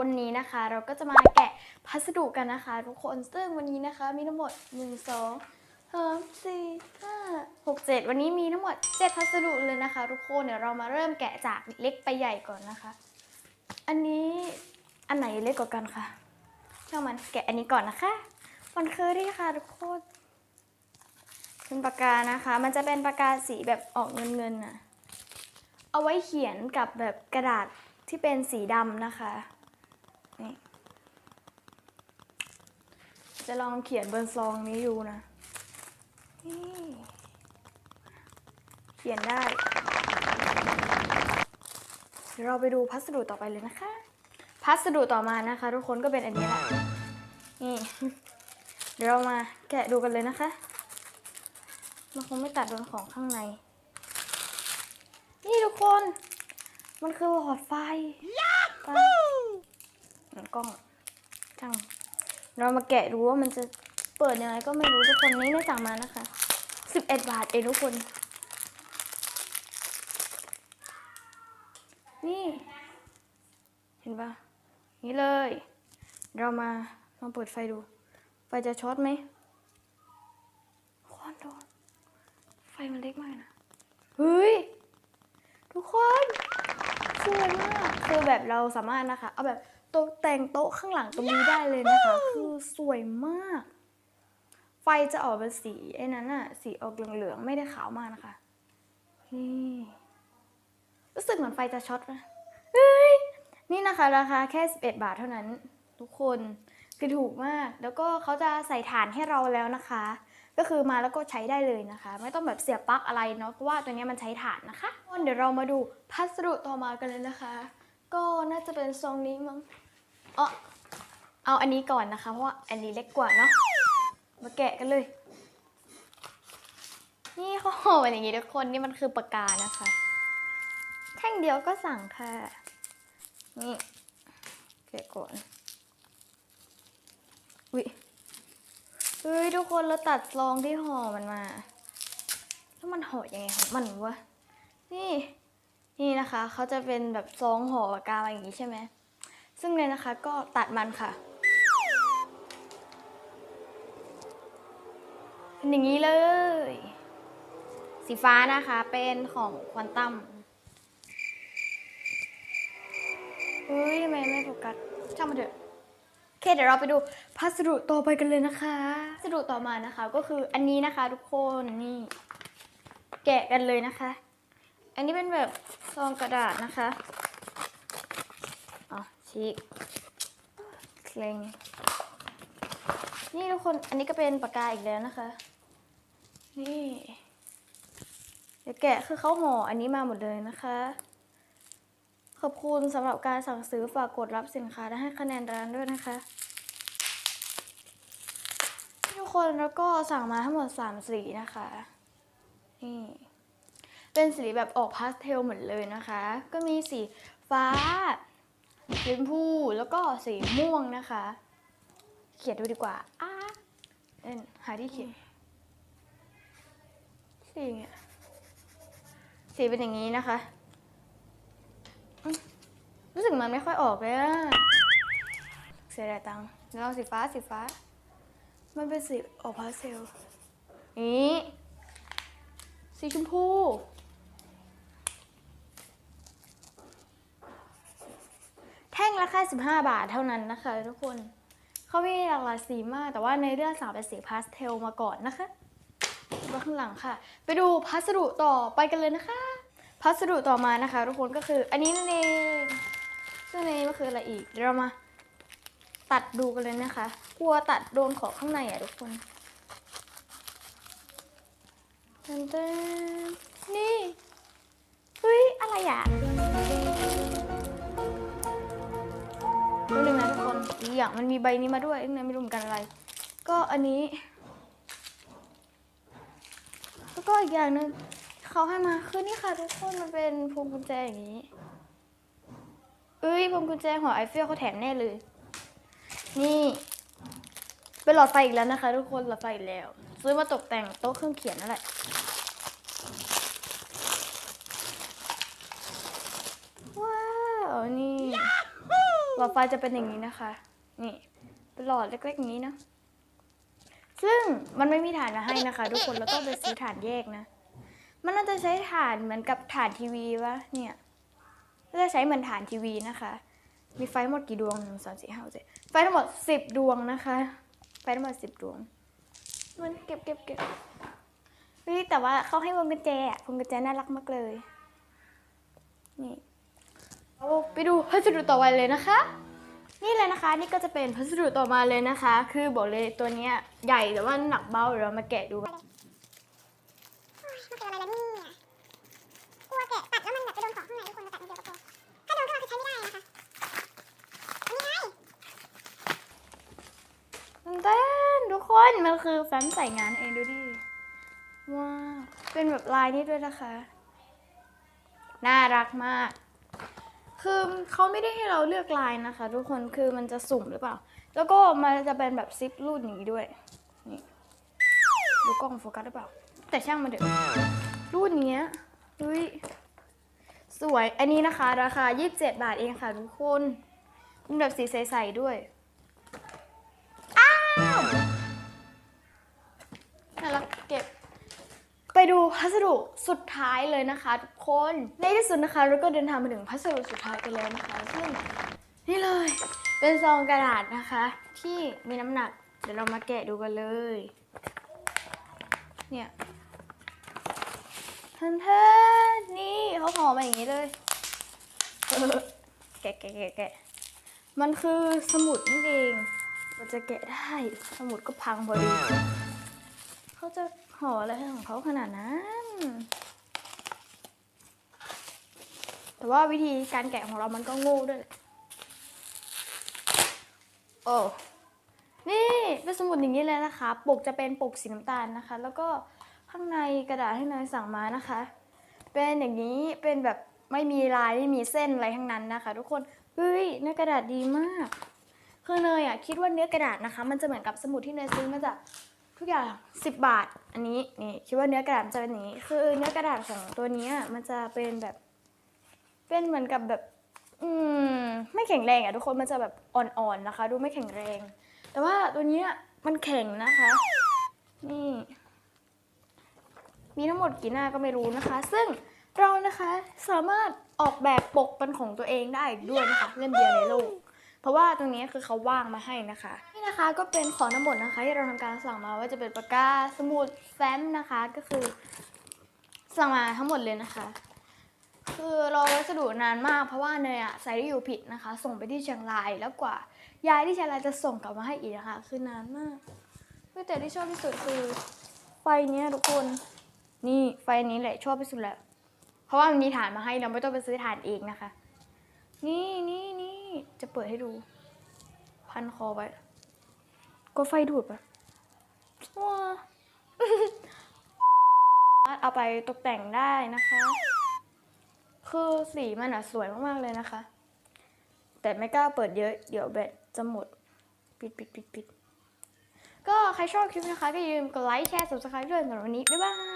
วันนี้นะคะ เราก็จะมาแกะพัสดุกันนะคะ ทุกคนซึ่งวันนี้นะคะ มีทั้งหมด 1 2 3 4 5 6 7 วันนี้มีทั้งหมด 7 พัสดุเลยนะคะ ทุกคนเดี๋ยวเรามาเริ่มแกะจากเล็กไปใหญ่ก่อนนะคะ อันนี้อันไหนเล็กกว่ากันคะช่างมันแกะอันนี้ก่อนนะคะมันคือที่ค่ะทุกคนเป็นปากกานะคะ มันจะเป็นปากกาสีแบบออกเงินเงินๆน่ะเอาไว้เขียนกับแบบกระดาษที่เป็นสีดำนะคะ นี่จะลองเขียนบนซองนี้ดูนะนเขียนได้เดี๋ยวเราไปดูพัสดุต่อไปเลยนะคะ พัสดุต่อมานะคะ ทุกคนก็เป็นอันนี้แหละ นี่ เดี๋ยวเรามาแกะดูกันเลยนะคะ มันคงไม่ตัดโดนของข้างใน นี่ทุกคน มันคือหลอดไฟไปอืมกล้องช่างเรามาแกะดูว่ามันจะเปิดยังไงก็ไม่รู้ทุกคนนี้ได้สั่งมานะคะ11บาทเองทุกคน นี่ เห็นปะนี่เลย เรามาลองเปิดไฟดู ไฟจะช็อตไหมควันโดนไฟมันเล็กมากนะ เฮ้ย ทุกคนสวยมากคือแบบเราสามารถนะคะ เอาแบบ ตกแต่งโต๊ะข้างหลังตรงนี้ได้เลยนะคะ คือสวยมาก ไฟจะออกเป็นสีไอ้นั้นอะสีออกเหลืองๆไม่ได้ขาวมากนะคะนี่รู้สึกเหมือนไฟจะช็อตนะเฮ้ยนี่นะคะราคาแค่ 11 บาทเท่านั้น ทุกคนคือถูกมาก แล้วก็เขาจะใส่ถ่านให้เราแล้วนะคะ ก็คือมาแล้วก็ใช้ได้เลยนะคะ ไม่ต้องแบบเสียบปลั๊กอะไรเนาะเพราะว่าตัวเนี้ยมันใช้ถ่านนะคะเดี๋ยวเรามาดูพัสดุต่อมากันเลยนะคะ ก็น่าจะเป็นซองนี้มั้ง เออเอาอันนี้ก่อนนะคะ เพราะว่าอันนี้เล็กกว่าเนาะ มาแกะกันเลย นี่เขาห่อเป็นอย่างนี้ทุกคน นี่มันคือปากกานะคะ แท่งเดียวก็สั่งค่ะ นี่แกะก่อน อุ้ยเฮ้ยทุกคนเราตัดซองที่ห่อมันมา แล้วมันห่อยังไงของมันวะ นี่ นี่นะคะ เขาจะเป็นแบบซองห่อปากกามาอย่างนี้ใช่ไหม ซึ่งเลยนะคะก็ตัดมันค่ะเป็นอย่างนี้เลย สีฟ้านะคะเป็นของควอนตัมเฮ้ยทำไมไม่โฟกัสช่างมันเถอะโอเคเดี๋ยวเราไปดูพัสดุต่อไปกันเลยนะคะพัสดุต่อมานะคะก็คืออันนี้นะคะทุกคนนี่แกะกันเลยนะคะ อันนี้เป็นแบบซองกระดาษนะคะ ชีกเคลงนี่ทุกคน อันนี้ก็เป็นปากกาอีกแล้วนะคะ นี่เดี๋ยวแกะคือเขาห่ออันนี้มาหมดเลยนะคะ ขอบคุณสำหรับการสั่งซื้อฝากกดรับสินค้าและให้คะแนนร้านด้วยนะคะทุกคนแล้วก็สั่งมาทั้งหมด 3 สีนะคะ นี่ เป็นสีแบบออกพาสเทลเหมือนเลยนะคะ ก็มีสีฟ้า สีชมพูแล้วก็สีม่วงนะคะ เขียนดูดีกว่าอ้าเล่นหาที่เขียนสีเนี่ยสีเป็นอย่างนี้นะคะ รู้สึกมันไม่ค่อยออกเลยอะเสียดายตังค์แล้วเอาสีฟ้าสีฟ้า มันเป็นสีออกพาสเทลนี่สีชมพู แท่งละแค่15บาทเท่านั้นนะคะ ทุกคนเขามีหลากหลายสีมาก แต่ว่าในเรื่องสาวเป็นสีพาสเทลมาก่อนนะคะมาข้างหลังค่ะ ไปดูพัสดุต่อไปกันเลยนะคะ พัสดุต่อมานะคะ ทุกคนก็คืออันนี้นั่นเองซึ่งในนี้ก็คืออะไรอีกเดี๋ยวเรามาตัดดูกันเลยนะคะ กลัวตัดโดนของข้างในอะทุกคนเต้นเต้นนี่เฮ้ยอะไรอะ อีกอย่างมันมีใบนี้มาด้วยเองนี่ยไม่รู้เหมือนกันอะไร ก็อันนี้ แล้วก็อีกอย่างหนึ่งเขาให้มาคือนี่ค่ะทุกคนมันเป็นพวงกุญแจอย่างนี้เอ้ยพวงกุญแจหอไอเฟลเขาแถมแน่เลย นี่เป็นหลอดไฟอีกแล้วนะคะ ทุกคนหลอดไฟอีกแล้ว ซื้อมาตกแต่งโต๊ะเครื่องเขียนนั่นแหละ ว้าว นี่ หลอดไฟจะเป็นอย่างนี้นะคะ นี่เป็นหลอดเล็กๆอย่างนี้นะ ซึ่งมันไม่มีฐานมาให้นะคะ ทุกคนเราต้องไปซื้อฐานแยกนะ มันน่าจะใช้ฐานเหมือนกับฐานทีวีวะเนี่ยน่าจะใช้เหมือนฐานทีวีนะคะ มีไฟหมดกี่ดวงหนึ่งสองสี่ห้าหกเจ็ดไฟทั้งหมดสิบดวงนะคะ ไฟทั้งหมดสิบดวง มันเก็บเก็บเก็บเฮ้ยแต่ว่าเขาให้พวงกุญแจอะพวงกุญแจน่ารักมากเลย นี่ เอาไปดูพัสดุต่อไปเลยนะคะ นี่เลยนะคะนี่ก็จะเป็นพัสดุต่อมาเลยนะคะ คือบอกเลยตัวเนี้ยใหญ่แต่ว่าหนักเบาเดี๋ยวเรามาแกะดูกันมันคืออะไรล่ะเนี่ยกลัวแกะตัดแล้วมันแบบไปโดนของข้างในทุกคนตัดนิดเดียวก็พอถ้าโดนเข้าคือใช้ไม่ได้นะคะอันนี้ไงเต้นทุกคนมันคือแฟ้มใส่งานเองดูดิว้าวเป็นแบบลายนี้ด้วยนะคะ น่ารักมาก คือเขาไม่ได้ให้เราเลือกลายนะคะ ทุกคนคือมันจะสุ่มหรือเปล่า แล้วก็มันจะเป็นแบบซิปรูดอย่างนี้ด้วยนี่ดูกล้องโฟกัสหรือเปล่า แต่ช่างมันเถอะรูดเนี้ยอุ้ยสวยอันนี้นะคะ ราคา 27 บาทเองค่ะทุกคนเป็นแบบสีใสๆด้วย พัสดุสุดท้ายเลยนะคะ ทุกคนในที่สุดนะคะเราก็เดินทางมาถึงพัสดุสุดท้ายกันแล้วนะคะซึ่งนี่เลยเป็นซองกระดาษนะคะ ที่มีน้ำหนัก เดี๋ยวเรามาแกะดูกันเลย เนี่ยทันทนนี่เขาห่อมาอย่างนี้เลยแกะแกะแกะแกะมันคือสมุดนั่นเอง มันจะแกะได้ สมุดก็พังพอดีเขาจะ ห่ออะไรของเขาขนาดนั้น แต่ว่าวิธีการแกะของเรามันก็โง่ด้วยแหละโอ้ นี่เป็นสมุดอย่างนี้เลยนะคะ ปกจะเป็นปกสีน้ำตาลนะคะ แล้วก็ข้างในกระดาษที่นายสั่งมานะคะ เป็นอย่างนี้ เป็นแบบไม่มีลายไม่มีเส้นอะไรทั้งนั้นนะคะ ทุกคน เฮ้ยเนื้อกระดาษดีมาก คือเนยอะคิดว่าเนื้อกระดาษนะคะ มันจะเหมือนกับสมุดที่เนยซื้อมาจาก ทุกอย่าง10บาท อันนี้นี่คิดว่าเนื้อกระดาษจะเป็นอย่างนี้ คือเนื้อกระดาษของตัวนี้มันจะเป็นแบบ เป็นเหมือนกับแบบ อืมไม่แข็งแรงอะทุกคนมันจะแบบอ่อนๆนะคะ ดูไม่แข็งแรง แต่ว่าตัวนี้มันแข็งนะคะ นี่ มีทั้งหมดกี่หน้าก็ไม่รู้นะคะ ซึ่งเรานะคะสามารถออกแบบปกเป็นของตัวเองได้อีกด้วยนะคะ เล่มเดียวในโลก เพราะว่าตรงนี้คือเขาว่างมาให้นะคะ นะคะก็เป็นของทั้งหมดนะคะที่เราทำการสั่งมาว่าจะเป็นปากกาสมุดแฟ้มนะคะ ก็คือ สั่งมาทั้งหมดเลยนะคะ คือรอวัสดุนานมากเพราะว่าเนยอะใส่ได้อยู่ผิดนะคะ ส่งไปที่เชียงรายแล้วกว่ายายที่เชียงรายจะส่งกลับมาให้อีกนะคะคือนานมากเฮ้ยแต่ที่ชอบที่สุดคือไฟเนี้ยทุกคนนี่ไฟนี้แหละชอบที่สุดแหละเพราะว่ามันมีฐานมาให้เราไม่ต้องไปซื้อฐานเองนะคะ นี่นี่นี่จะเปิดให้ดู พันคอไว้ ก็ไฟดูดปะว้าสามารถเอาไปตกแต่งได้นะคะ คือสีมันอะสวยมากๆเลยนะคะ แต่ไม่กล้าเปิดเยอะ เดี๋ยวแบตจะหมด ปิดปิดปิดปิดก็ใครชอบคลิปนะคะก็อย่าลืมกดไลค์แชร์ subscribe ด้วยสำหรับวันนี้ บ๊ายบาย